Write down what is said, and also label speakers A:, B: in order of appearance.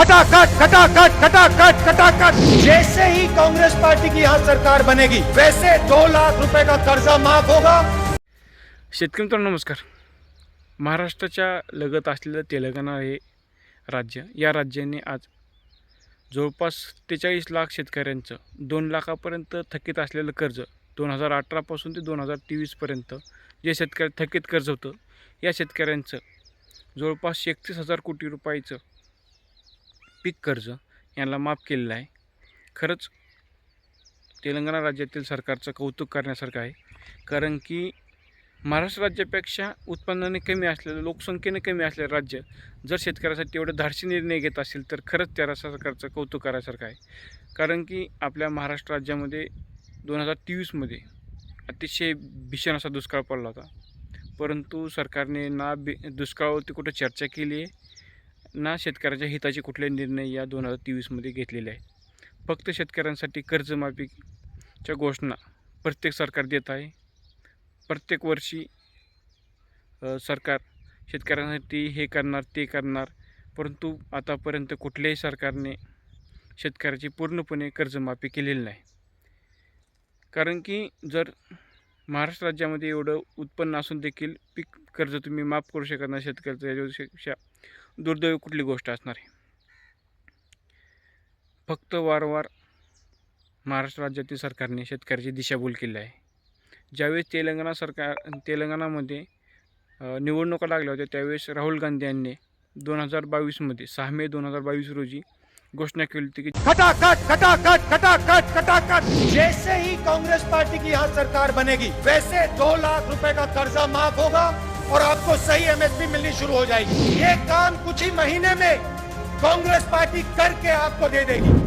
A: खटाखट खटाखट खटाखट खटाखट जैसे ही कांग्रेस पार्टी की यहाँ सरकार बनेगी वैसे दो लाख रुपए का कर्जा माफ होगा।
B: शेतकरी मित्रांनो नमस्कार. महाराष्ट्राच्या लगत असलेलं तेलंगणा हे राज्य या राज्याने आज जवळपास सत्तेचाळीस लाख शेतकऱ्यांचं दोन लाखापर्यंत थकीत असलेलं कर्ज दोन हजार अठरापासून ते दोन हजार तेवीसपर्यंत जे शेतकरी थकीत कर्ज होतं या शेतकऱ्यांचं जवळपास एकतीस हजार कोटी रुपयाचं पीक कर्ज यांना माफ केलेलं आहे. खरंच तेलंगणा राज्यातील सरकारचं कौतुक करण्यासारखं आहे. कारण की महाराष्ट्र राज्यापेक्षा उत्पन्नाने कमी असलेलं लोकसंख्येने कमी असलेलं राज्य जर शेतकऱ्यासाठी एवढं धाडसी निर्णय घेत असेल तर खरंच त्या सरकारचं कौतुक करायसारखं आहे. कारण की आपल्या महाराष्ट्र राज्यामध्ये दोन हजार तेवीसमध्ये अतिशय भीषण असा दुष्काळ पडला होता. परंतु सरकारने ना बे दुष्काळावरती कुठं चर्चा केली आहे ना शेतकऱ्याच्या हिताचे कुठले निर्णय या दोन हजार तेवीसमध्ये घेतलेले आहे फक्त शेतकऱ्यांसाठी कर्जमाफीच्या घोषणा प्रत्येक सरकार देत आहे. प्रत्येक वर्षी सरकार शेतकऱ्यांसाठी हे करणार ते करणार परंतु आतापर्यंत कुठल्याही सरकारने शेतकऱ्याची पूर्णपणे कर्जमाफी केलेली नाही. कारण की जर महाराष्ट्र राज्यामध्ये एवढं उत्पन्न असून देखील पीक कर्ज तुम्ही माफ करू शकत नाही शेतकऱ्याचं याच्यापेक्षा दुर्दैवी कुठली गोष्ट असणार आहे? फक्त वारंवार महाराष्ट्र राज्यातील सरकारने शेतकऱ्याची दिशाभूल केली आहे. ज्यावेळेस तेलंगणा सरकार तेलंगणामध्ये निवडणुका लागल्या होत्या त्यावेळेस राहुल गांधी यांनी दोन हजार बावीसमध्ये सहा मे दोन हजार बावीस रोजी घोषणा केली होती की
A: खटाखट खटाखट खटाखट खटाखट! जैसे ही कांग्रेस पार्टी की यहाँ सरकार बनेगी वैसे दो लाख रुपए का कर्जा माफ होगा। और आपको सही एमएसपी मिलनी शुरू हो जाएगी। ये काम कुछ ही महीने में कांग्रेस पार्टी करके आपको दे देगी।